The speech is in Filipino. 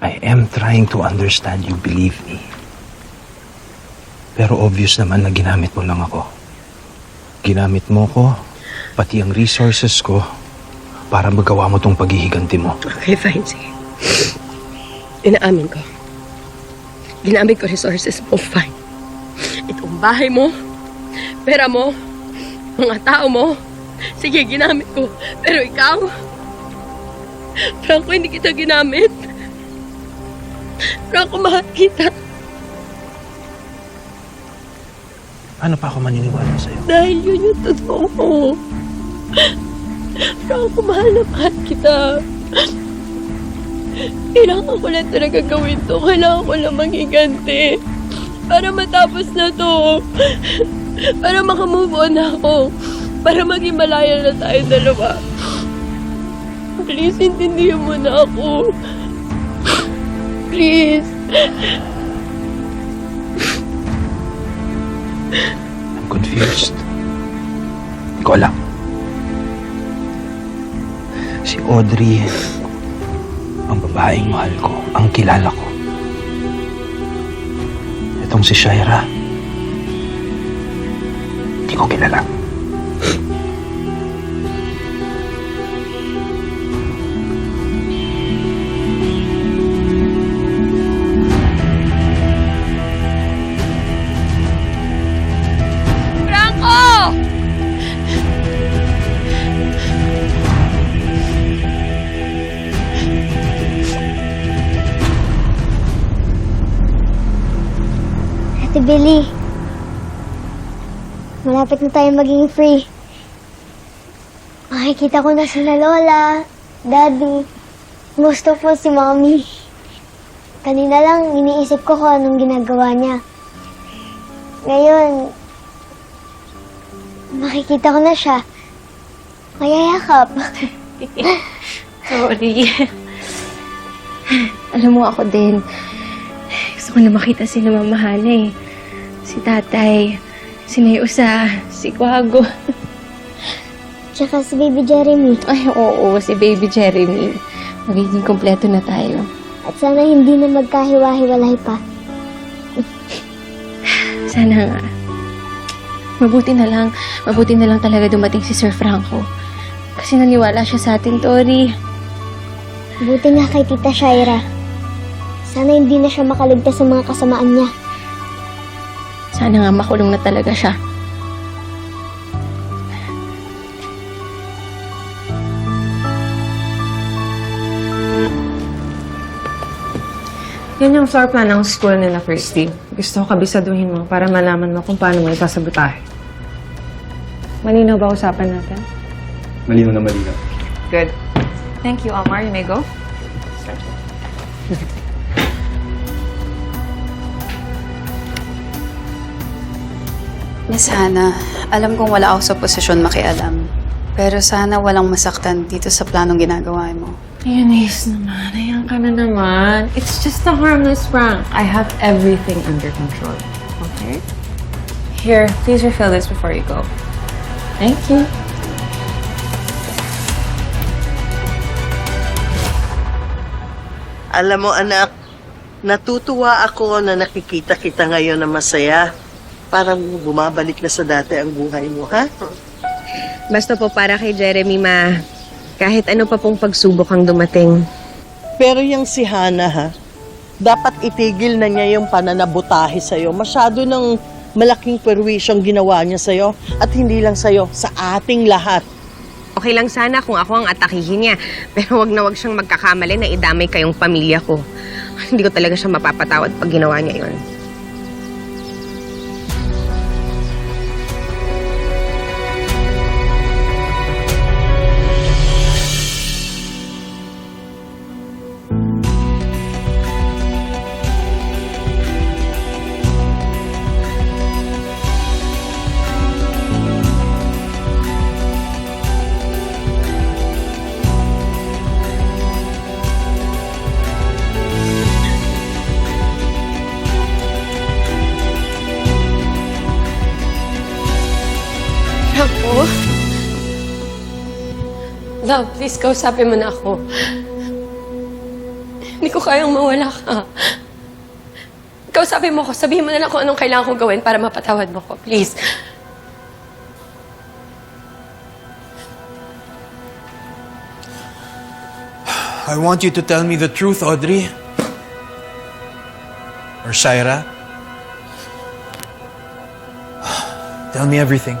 I am trying to understand you, believe me. Pero obvious naman na ginamit mo lang ako. Ginamit mo ko, pati ang resources ko, para magawa mo tong paghihiganti mo. Okay, fine. Sige. Inaamin ko. Ginamit ko resources mo, fine. Itong bahay mo, pera mo, mga tao mo, sige, ginamit ko. Pero ikaw, Franco, hindi kita ginamit. Franco, mahal kita. Ano pa ako maniniwala sa'yo? Dahil yun yung totoo. Franco, mahal na mahal kita. Kailangan ko lang talaga gawin to. Kailangan ko lang manghiganti. Para matapos na to. Para makamove on ako. Para maging malaya na tayo dalawa. Please, intindihan mo na ako. Please. I'm confused. Hindi ko alam. Si Audrey, ang babaeng mahal ko, ang kilala ko. Itong si Shaira, hindi ko kilala. Billy, malapit na tayo maging free. Makikita ko na sila Lola, Daddy, gusto po si Mommy. Kanina lang, iniisip ko kung anong ginagawa niya. Ngayon, makikita ko na siya. Mayayakap. Sorry. Alam mo ako din. Gusto ko na makita sila mamahana eh. Si tatay, si Nayusa, si Kwago. Tsaka si Baby Jeremy. Ay, oo, si baby Jeremy. Magiging kompleto na tayo. At sana hindi na magkahiwa-hiwalay pa. Sana nga. Mabuti na lang, mabuti na lang talaga dumating si Sir Franco. Kasi naniwala siya sa atin, Tori. Buti nga kay Tita Shaira. Sana hindi na siya makaligtas sa mga kasamaan niya. Sana nga makulong na talaga siya. Yan yung floor plan ng school nila, Christy. Gusto ko kabisaduhin mo para malaman mo kung paano mo ipasabutahe. Malinaw ba usapan natin? Malino na malino. Good. Thank you, Omar. You may go. Miss Hannah, alam kong wala ako sa posisyon makialam. Pero sana walang masaktan dito sa planong ginagawa mo. Eunice naman, ayan ka na naman. It's just a harmless prank. I have everything under control. Okay? Here, please refill this before you go. Thank you. Alam mo anak, natutuwa ako na nakikita kita ngayon na masaya. Parang bumabalik na sa dati ang buhay mo, ha? Basta po para kay Jeremy, ma, kahit ano pa pong pagsubok ang dumating, Pero yung si Hana, ha? Dapat itigil na niya yung pananabutahe sa'yo. Masyado ng malaking perwisyong ginawa niya sa'yo. At hindi lang sa'yo, sa ating lahat. Okay lang sana kung ako ang atakihin niya. Pero wag na wag siyang magkakamali na idamay kayong pamilya ko. Hindi ko talaga siya mapapatawad pag ginawa niya yon. Ako? Love, please kausapin mo na ako. Hindi ko kayang mawala ka. Ikaw sabi mo ko, sabihin mo na lang kung anong kailangan kong gawin para mapatawad mo ko. Please. I want you to tell me the truth, Audrey. Or Shaira. Tell me everything.